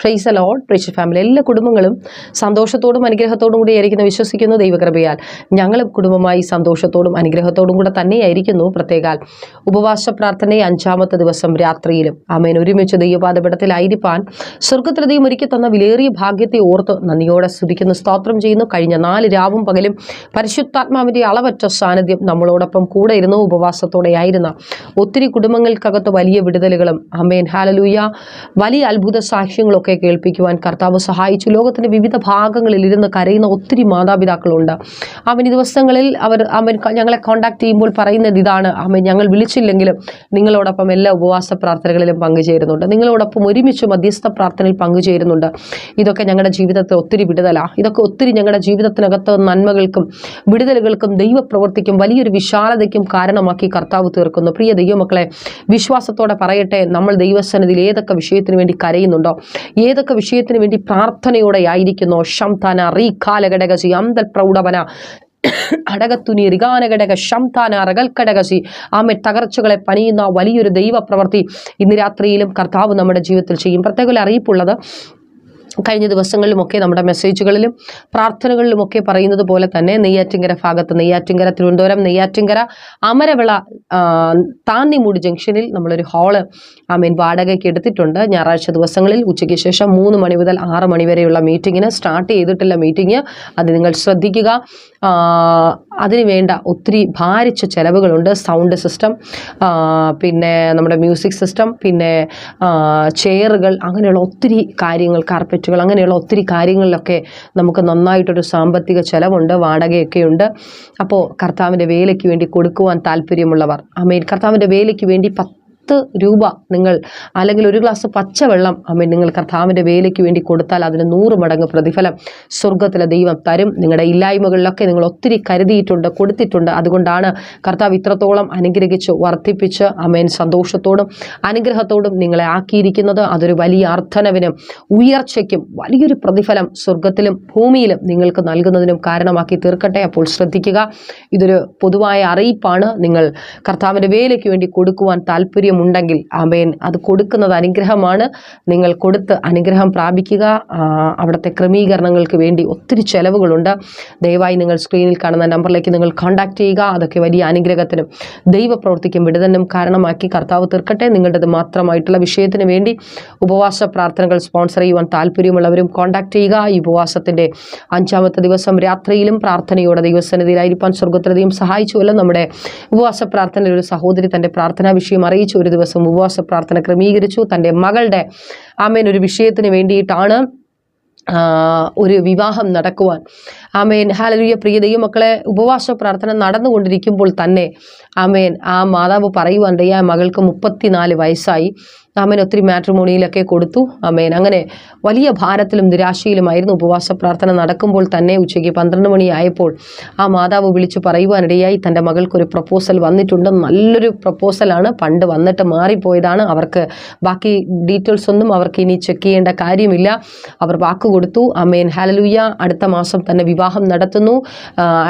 Price അലോൾ preach family എല്ലാ കുടുംബങ്ങളും സന്തോഷത്തോടും അനുഗ്രഹത്തോടും കൂടി ആയിരിക്കുന്ന വിശ്വസിക്കുന്നു ദൈവകൃപയാൽ. ഞങ്ങളും കുടുംബമായി സന്തോഷത്തോടും അനുഗ്രഹത്തോടും കൂടെ തന്നെയായിരിക്കുന്നു. പ്രത്യേകാൽ ഉപവാസ പ്രാർത്ഥനയെ അഞ്ചാമത്തെ ദിവസം രാത്രിയിലും ആമേൻ. ഒരുമിച്ച് ദൈവപാദപീഠത്തിലായിരിക്കാൻ സ്വർഗത്തിലതയും ഒരുക്കി തന്ന വിലേറിയ ഭാഗ്യത്തെ ഓർത്ത് നന്ദിയോടെ സ്തുതിക്കുന്നു സ്തോത്രം ചെയ്യുന്നു. കഴിഞ്ഞ നാല് രാവും പകലും പരിശുദ്ധാത്മാവിന്റെ അളവറ്റ സാന്നിധ്യം നമ്മളോടൊപ്പം കൂടെ ഇരുന്നു. ഉപവാസത്തോടെയായിരുന്ന ഒത്തിരി കുടുംബങ്ങൾക്കകത്ത് വലിയ വിടുതലുകളും അമേൻ ഹാലലൂയ വലിയ അത്ഭുത സാക്ഷ്യങ്ങളൊക്കെ കേൾപ്പിക്കുവാൻ കർത്താവ് സഹായിച്ചു. ലോകത്തിന്റെ വിവിധ ഭാഗങ്ങളിൽ ഇരുന്ന് കരയുന്ന ഒത്തിരി മാതാപിതാക്കളുണ്ട്. അവൻ ഈ ദിവസങ്ങളിൽ അവർ അവൻ ഞങ്ങളെ കോണ്ടാക്ട് ചെയ്യുമ്പോൾ പറയുന്നത് ഇതാണ്. അവൻ ഞങ്ങൾ വിളിച്ചില്ലെങ്കിലും നിങ്ങളോടൊപ്പം എല്ലാ ഉപവാസ പ്രാർത്ഥനകളിലും പങ്കുചേരുന്നുണ്ട്. നിങ്ങളോടൊപ്പം ഒരുമിച്ച് മധ്യസ്ഥ പ്രാർത്ഥനയിൽ പങ്കുചേരുന്നുണ്ട്. ഇതൊക്കെ ഞങ്ങളുടെ ജീവിതത്തിൽ ഒത്തിരി വിടുതലാണ് ഇതൊക്കെ ഒത്തിരി ഞങ്ങളുടെ ജീവിതത്തിനകത്ത് നന്മകൾക്കും വിടുതലുകൾക്കും ദൈവപ്രവർത്തിക്കും വലിയൊരു വിശാലതയ്ക്കും കാരണമാക്കി കർത്താവ് തീർക്കുന്നു. പ്രിയ ദൈവമക്കളെ വിശ്വാസത്തോടെ പറയട്ടെ. നമ്മൾ ദൈവസന്നിധിയിൽ ഏതൊക്കെ വിഷയത്തിന് വേണ്ടി കരയുന്നുണ്ടോ? ഏതൊക്കെ വിഷയത്തിന് വേണ്ടി പ്രാർത്ഥനയോടെ ആയിരിക്കുന്നു ശംതന റീ കാലഘടകസി അന്തൽ പ്രൗഢവന അടകത്തുനി റിഗാനഘടക ശംതാന അറകൽക്കടകസി ആമെ തകർച്ചകളെ പണിയുന്ന വലിയൊരു ദൈവപ്രവൃത്തി ഇന്ന് രാത്രിയിലും കർത്താവ് നമ്മുടെ ജീവിതത്തിൽ ചെയ്യും. പ്രത്യേക അറിയിപ്പുള്ളത് കഴിഞ്ഞ ദിവസങ്ങളിലുമൊക്കെ നമ്മുടെ മെസ്സേജുകളിലും പ്രാർത്ഥനകളിലുമൊക്കെ പറയുന്നത് പോലെ തന്നെ നെയ്യാറ്റിങ്കര ഭാഗത്ത് നെയ്യാറ്റിങ്കര തിരുവനന്തപുരം നെയ്യാറ്റിങ്കര അമരവിള താന്നിമൂടി ജംഗ്ഷനിൽ നമ്മളൊരു ഹാൾ ഐ മീൻ വാടകയ്ക്ക് എടുത്തിട്ടുണ്ട്. ഞായറാഴ്ച ദിവസങ്ങളിൽ ഉച്ചയ്ക്ക് ശേഷം മൂന്ന് മണി മുതൽ ആറ് മണി വരെയുള്ള മീറ്റിങ്ങിന് സ്റ്റാർട്ട് ചെയ്തിട്ടില്ല മീറ്റിംഗ് അത് നിങ്ങൾ ശ്രദ്ധിക്കുക. ആ, അതിന് വേണ്ട ഒത്തിരി ഭാരിച്ച ചിലവുകളുണ്ട്. സൗണ്ട് സിസ്റ്റം പിന്നെ നമ്മുടെ മ്യൂസിക് സിസ്റ്റം പിന്നെ ചെയറുകൾ അങ്ങനെയുള്ള ഒത്തിരി കാര്യങ്ങൾ കാർപ്പറ്റുകൾ അങ്ങനെയുള്ള ഒത്തിരി കാര്യങ്ങളിലൊക്കെ നമുക്ക് നന്നായിട്ടൊരു സാമ്പത്തിക ചെലവുണ്ട് വാടകയൊക്കെയുണ്ട് അപ്പോൾ കർത്താവിന്റെ വേലയ്ക്ക് വേണ്ടി കൊടുക്കുവാൻ താല്പര്യമുള്ളവർ അമേൻ. കർത്താവിന്റെ വേലയ്ക്ക് വേണ്ടി പത്ത് രൂപ നിങ്ങൾ അല്ലെങ്കിൽ ഒരു ഗ്ലാസ് പച്ചവെള്ളം അമ്മ നിങ്ങൾ കർത്താവിന്റെ വേലയ്ക്ക് വേണ്ടി കൊടുത്താൽ അതിന് നൂറ് മടങ്ങ് പ്രതിഫലം സ്വർഗത്തിലെ ദൈവം തരും. നിങ്ങളുടെ ഇല്ലായ്മകളിലൊക്കെ നിങ്ങൾ ഒത്തിരി കരുതിയിട്ടുണ്ട് കൊടുത്തിട്ടുണ്ട്. അതുകൊണ്ടാണ് കർത്താവ് ഇത്രത്തോളം അനുഗ്രഹിച്ച് വർദ്ധിപ്പിച്ച് അമ്മേൻ സന്തോഷത്തോടും അനുഗ്രഹത്തോടും നിങ്ങളെ ആക്കിയിരിക്കുന്നത്. അതൊരു വലിയ അർത്ഥനവിനും ഉയർച്ചയ്ക്കും വലിയൊരു പ്രതിഫലം സ്വർഗത്തിലും ഭൂമിയിലും നിങ്ങൾക്ക് നൽകുന്നതിനും കാരണമാക്കി തീർക്കട്ടെ. അപ്പോൾ ശ്രദ്ധിക്കുക ഇതൊരു പൊതുവായ അറിയിപ്പാണ്. നിങ്ങൾ കർത്താവിന്റെ വേലയ്ക്ക് വേണ്ടി കൊടുക്കുവാൻ താല്പര്യമുണ്ടെങ്കിൽ അമേൻ അത് കൊടുക്കുന്നത് അനുഗ്രഹമാണ്. നിങ്ങൾ കൊടുത്ത് അനുഗ്രഹം പ്രാപിക്കുക. അവിടുത്തെ ക്രമീകരണങ്ങൾക്ക് വേണ്ടി ഒത്തിരി ചെലവുകളുണ്ട്. ദയവായി നിങ്ങൾ സ്ക്രീനിൽ കാണുന്ന നമ്പറിലേക്ക് നിങ്ങൾ കോൺടാക്ട് ചെയ്യുക. അതൊക്കെ വലിയ അനുഗ്രഹത്തിനും ദൈവപ്രവർത്തിക്കും വിടുതനും കാരണമാക്കി കർത്താവ് തീർക്കട്ടെ. നിങ്ങളുടേത് മാത്രമായിട്ടുള്ള വിഷയത്തിന് വേണ്ടി ഉപവാസ പ്രാർത്ഥനകൾ സ്പോൺസർ ചെയ്യുവാൻ താല്പര്യമുള്ളവരും കോൺടാക്ട് ചെയ്യുക. ഈ ഉപവാസത്തിന്റെ അഞ്ചാമത്തെ ദിവസം രാത്രിയിലും പ്രാർത്ഥനയോടെ ദൈവസന്നിധിയിലായിരിക്കാൻ സ്വർഗത്തിലധികം സഹായിച്ചുവല്ലോ നമ്മുടെ ഉപവാസ പ്രാർത്ഥനയിൽ ഒരു സഹോദരി തന്റെ പ്രാർത്ഥനാ വിഷയം അറിയിച്ചു. ഒരു ദിവസം ഉപവാസ പ്രാർത്ഥന ക്രമീകരിച്ചു. തന്റെ മകളുടെ ആമേൻ ഒരു വിഷയത്തിന് വേണ്ടിയിട്ടാണ് ഒരു വിവാഹം നടക്കുവാൻ. ആമേൻ. ഹാലലുയ പ്രിയ ദൈവമക്കളെ ഉപവാസ പ്രാർത്ഥന നടന്നുകൊണ്ടിരിക്കുമ്പോൾ തന്നെ ആമേൻ ആ മാതാവ് പറയുവാൻ ദയ്യ മകൾക്ക് മുപ്പത്തിനാല് വയസ്സായി. ആമേൻ ഒത്തിരി മാട്രിമോണിയിലൊക്കെ കൊടുത്തു. ആമേൻ അങ്ങനെ വലിയ ഭാരത്തിലും നിരാശയിലുമായിരുന്നു ഉപവാസ പ്രാർത്ഥന നടക്കുമ്പോൾ തന്നെ ഉച്ചയ്ക്ക് പന്ത്രണ്ട് മണിയായപ്പോൾ ആ മാതാവ് വിളിച്ചു പറയുവാനിടയായി തന്റെ മകൾക്കൊരു പ്രപ്പോസൽ വന്നിട്ടുണ്ട്. നല്ലൊരു പ്രപ്പോസലാണ്. പണ്ട് വന്നിട്ട് മാറിപ്പോയതാണ്. അവർക്ക് ബാക്കി ഡീറ്റെയിൽസ് ഒന്നും അവർക്ക് ഇനി ചെക്ക് ചെയ്യേണ്ട കാര്യമില്ല. അവർ വാക്ക് കൊടുത്തു. അമേൻ. ഹാലലൂയ അടുത്ത മാസം തന്നെ വിവാഹം നടത്തുന്നു.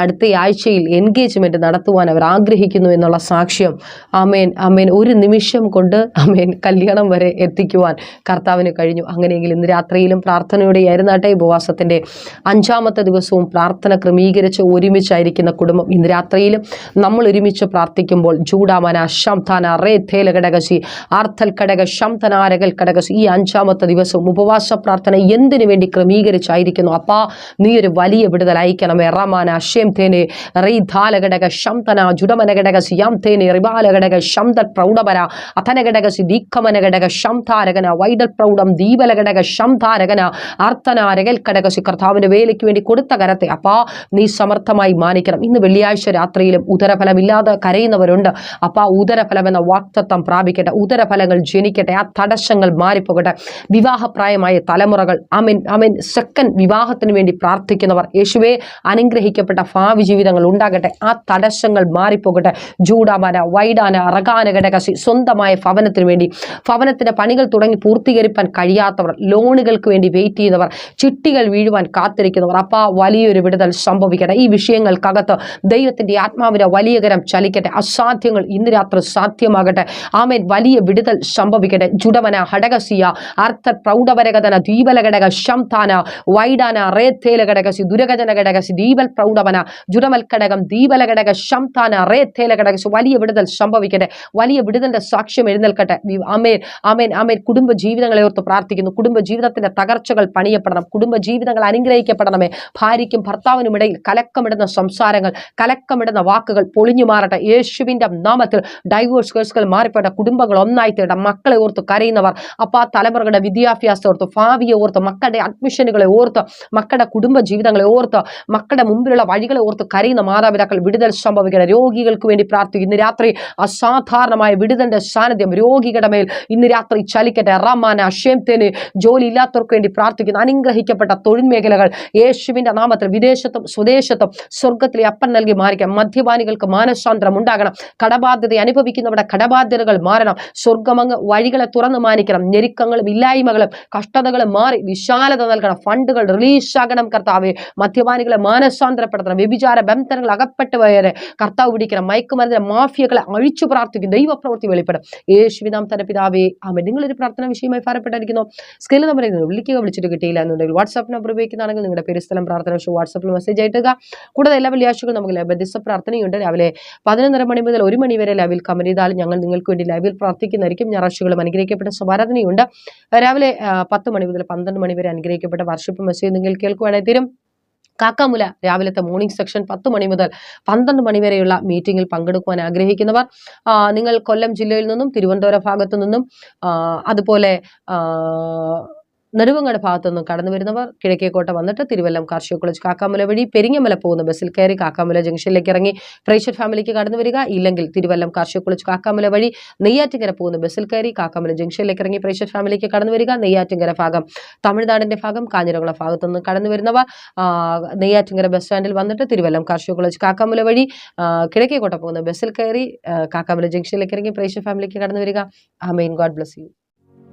അടുത്ത ആഴ്ചയിൽ എൻഗേജ്മെന്റ് നടത്തുവാൻ അവർ ആഗ്രഹിക്കുന്നു എന്നുള്ള സാക്ഷ്യം. ആമേൻ ആമേൻ ഒരു നിമിഷം കൊണ്ട് ആമേൻ കല്യാണം വരെ എത്തിക്കുവാൻ കർത്താവിന് കഴിഞ്ഞു. അങ്ങനെയെങ്കിൽ ഇന്ന് രാത്രിയിലും പ്രാർത്ഥനയുടെ ആയിരുന്നാട്ടെ ഉപവാസത്തിന്റെ അഞ്ചാമത്തെ ദിവസവും പ്രാർത്ഥന ക്രമീകരിച്ച് ഒരുമിച്ചായിരിക്കുന്ന കുടുംബം. ഇന്ന് രാത്രിയിലും നമ്മൾ ഒരുമിച്ച് പ്രാർത്ഥിക്കുമ്പോൾ ജൂഡാമന ശംതന റേ തേല ഘടകശി ആർത്തൽ ഘടക ശംതനാരകൽ ഘടകശി ഈ അഞ്ചാമത്തെ ദിവസവും ഉപവാസ പ്രാർത്ഥന എന്തിനു വേണ്ടി ക്രമീകരിച്ചായിരിക്കുന്നു? അപ്പാ നീ ഒരു വലിയ വിടുതൽ അയക്കണമേ. റമാന അശ്യം തേനെ റീ ധാല ഘടക ശംതന ജുഡമന ഘടക സിയാം തേനെ റിബാല ഘടക ശംത പ്രൗഢപര അഥന ഘടകശി ദീഖമന ഘടക ശംധാരകന വൈഡൽ പ്രൗഢം ദീപല ഘടക ശംധാരകന അർത്ഥനാരകൽ ഘടക സി കർത്താവിന്റെ വേലയ്ക്ക് വേണ്ടി കൊടുത്ത കരത്തെ അപ്പാ നീ സമർത്ഥമായി മാനിക്കണം. ഇന്ന് വെള്ളിയാഴ്ച രാത്രിയിലും ഉദരഫലമില്ലാതെ കരയുന്നവരുണ്ട്. അപ്പാ ഉദരഫലം എന്ന വാക്തത്വം പ്രാപിക്കട്ടെ. ഉദരഫലങ്ങൾ ജനിക്കട്ടെ. ആ തടസ്സങ്ങൾ മാറിപ്പോകട്ടെ. വിവാഹപ്രായമായ തലമുറകൾ അമിൻ അമിൻ സെക്കൻഡ് വിവാഹത്തിന് വേണ്ടി പ്രാർത്ഥിക്കുന്നവർ യേശുവെ അനുഗ്രഹിക്കപ്പെട്ട ഭാവി ജീവിതങ്ങൾ ഉണ്ടാകട്ടെ. ആ തടസ്സങ്ങൾ മാറിപ്പോകട്ടെ. ജൂഡാമന വൈഡാന റകാന ഘടകസി സ്വന്തമായ ഭവനത്തിന് വേണ്ടി ഭവനത്തിന്റെ പണികൾ തുടങ്ങി പൂർത്തീകരിക്കാൻ കഴിയാത്തവർ ലോണുകൾക്ക് വേണ്ടി വെയിറ്റ് ചെയ്യുന്നവർ ചിട്ടികൾ വീഴുവാൻ കാത്തിരിക്കുന്നവർ. അപ്പ വലിയൊരു വിടുതൽ സംഭവിക്കട്ടെ. ഈ വിഷയങ്ങൾക്കകത്ത് ദൈവത്തിന്റെ ആത്മാവിനെ വലിയ കരം ചലിക്കട്ടെ. അസാധ്യങ്ങൾ ഇന്ന് രാത്രി സാധ്യമാകട്ടെ. ആമേൻ. വലിയ വിടുതൽ സംഭവിക്കട്ടെ. ജുഡവന ഹടകസിയ അർത്ഥ പ്രൗഢവരകതന ദീപലഘടക ശംതാന വൈഡാന റേത്തേല ഘടകസി ദുരകജന ഘടകസി ദീപൽ പ്രൗഢവന ജുഡമൽ ഘടകം ദീപലഘടക ശംതാന റേത്തേല ഘടകസി വലിയ വിടുതൽ സംഭവിക്കട്ടെ. വലിയ വിടുതലിന്റെ സാക്ഷ്യം എഴുന്നേൽക്കട്ടെ. വി- ആമേൻ ആമേൻ ആമേൻ. കുടുംബ ജീവിതങ്ങളെ ഓർത്ത് പ്രാർത്ഥിക്കുന്നു. കുടുംബ ജീവിതത്തിന്റെ തകർച്ചകൾ പണിയപ്പെടണം. കുടുംബ ജീവിതങ്ങൾ അനുഗ്രഹിക്കപ്പെടണമേ. ഭാര്യയ്ക്കും ഭർത്താവിനും ഇടയിൽ കലക്കമിടുന്ന സംസാരങ്ങൾ കലക്കമിടുന്ന വാക്കുകൾ പൊളിഞ്ഞു മാറട്ടെ. യേശുവിന്റെ നാമത്തിൽ ഡൈവേഴ്സ് കേസുകൾ മാറിപ്പെട്ട. കുടുംബങ്ങൾ ഒന്നായി തീരട്ടെ. മക്കളെ ഓർത്ത് കരയുന്നവർ അപ്പാ തലമുറകളുടെ വിദ്യാഭ്യാസം ഓർത്ത് ഭാവിയെ ഓർത്ത് മക്കളുടെ അഡ്മിഷനുകളെ ഓർത്ത് മക്കളുടെ കുടുംബ ജീവിതങ്ങളെ ഓർത്ത് മക്കളുടെ മുമ്പിലുള്ള വഴികളെ ഓർത്ത് കരയുന്ന മാതാപിതാക്കൾ വിടുതൽ സംഭവിക്കണം രോഗികൾക്ക് വേണ്ടി പ്രാർത്ഥിക്കുന്നു. രാത്രി അസാധാരണമായ വിടുതലിന്റെ സാന്നിധ്യം രോഗികളുടെ മേൽ ഇന്ന് രാത്രി ചലിക്കട്ടെ. റമാന ഷേംതേന് ജോലി ഇല്ലാത്തവർക്ക് വേണ്ടി പ്രാർത്ഥിക്കുന്നു. അനുഗ്രഹിക്കപ്പെട്ട തൊഴിൽ മേഖലകൾ യേശുവിന്റെ നാമത്തിൽ വിദേശത്തും സ്വദേശത്തും സ്വർഗത്തിലെ അപ്പൻ നൽകി മാറിക്കാം. മദ്യപാനികൾക്ക് മാനസാന്തരം ഉണ്ടാകണം. കടബാധ്യത അനുഭവിക്കുന്നവരുടെ കടബാധ്യതകൾ മാറണം. സ്വർഗമങ്ങ് വഴികളെ തുറന്നു മാനിക്കണം. ഞെരുക്കങ്ങളും ഇല്ലായ്മകളും കഷ്ടതകളും മാറി വിശാലത നൽകണം. ഫണ്ടുകൾ റിലീസ് ആകണം കർത്താവെ. മദ്യപാനികളെ മാനസാന്തരപ്പെടുത്തണം. വ്യഭിചാര ബന്ധനങ്ങൾ അകപ്പെട്ടുപോയവരെ കർത്താവ് പിടിക്കണം. മയക്കുമരുന്നിന്റെ മാഫിയകളെ അഴിച്ചു പ്രാർത്ഥിക്കും. ദൈവപ്രവൃത്തി വെളിപ്പെടും. യേശുവിനാം തന്റെ പിതാവേ ആമേ നിങ്ങളൊരു പ്രാർത്ഥന വിഷയമായി ഭാരപ്പെട്ടായിരിക്കുന്നു സ്കെയിൽ നമ്പർ വിളിക്കുക വിളിച്ചിട്ട് കിട്ടിയില്ല എന്നുണ്ടെങ്കിൽ വാട്സാപ്പ് നമ്പർ ഉപയോഗിക്കുന്നതാണെങ്കിൽ നിങ്ങളുടെ പേര് സ്ഥലം പ്രാർത്ഥന വിഷയം വാട്സാപ്പിൽ മെസ്സേജ് ആയിട്ടുക കൂടാതെ എല്ലാ വെള്ളിയാഴ്ചകളും നമുക്ക് ബദിസ പ്രാർത്ഥനയുണ്ട്. രാവിലെ പതിനൊന്നര മണി മുതൽ ഒരു മണി വരെ ലൈവിൽ കമന്റ് ചെയ്താൽ ഞങ്ങൾ നിങ്ങൾക്ക് വേണ്ടി ലൈവിൽ പ്രാർത്ഥിക്കുന്നതായിരിക്കും. ഞായറാഴ്ചകളും അനുഗ്രഹിക്കപ്പെട്ട സമാരാധനയുണ്ട് രാവിലെ പത്ത് മണി മുതൽ പന്ത്രണ്ട് മണി വരെ അനുഗ്രഹിക്കപ്പെട്ട വർഷിപ്പ് മെസ്സേജ് നിങ്ങൾ കേൾക്കുവാണെങ്കിൽ തീരും. കാക്കാമുല രാവിലത്തെ മോർണിംഗ് സെക്ഷൻ പത്ത് മണി മുതൽ പന്ത്രണ്ട് മണി വരെയുള്ള മീറ്റിംഗിൽ പങ്കെടുക്കുവാൻ ആഗ്രഹിക്കുന്നവർ നിങ്ങൾ കൊല്ലം ജില്ലയിൽ നിന്നും തിരുവനന്തപുരം ഭാഗത്തു നിന്നും അതുപോലെ നെടുവങ്ങാട് ഭാഗത്തു നിന്നും കടന്നു വരുന്നവർ കിഴക്കേക്കോട്ട വന്നിട്ട് തിരുവല്ലം കാർഷിക കോളേജ് കാക്കാമല വഴി പെരിങ്ങമല പോകുന്ന ബസ്സിൽ കയറി കാക്കാമല ജംഗ്ഷനിലേക്ക് ഇറങ്ങി പ്രേക്ഷർ ഫാമിലിക്ക് കടന്നു വരിക ഇല്ലെങ്കിൽ തിരുവല്ലം കാർഷിക കോളേജ് കാക്കാമല വഴി നെയ്യാറ്റിങ്കര പോകുന്ന ബസ്സിൽ കയറി കാക്കാമല ജംഗ്ഷനിലേക്ക് ഇറങ്ങി പ്രേക്ഷർ ഫാമിലിക്ക് കടന്നു വരിക നെയ്യാറ്റിങ്കര ഭാഗം തമിഴ്നാടിന്റെ ഭാഗം കാഞ്ഞിരകുളം ഭാഗത്തു നിന്ന് കടന്നു നെയ്യാറ്റിങ്ങര നെയ്യാറ്റിങ്കര ബസ് സ്റ്റാൻഡിൽ വന്നിട്ട് തിരുവല്ലം കാർഷിക കോളേജ് കാക്കാമല വഴി ആ, കിഴക്കേക്കോട്ട പോകുന്ന ബസ്സിൽ കയറി കാക്കാമല ജംഗ്ഷനിലേക്ക് ഇറങ്ങി പ്രേക്ഷർ ഫാമിലിക്ക് കടന്നു വരിക may God bless you.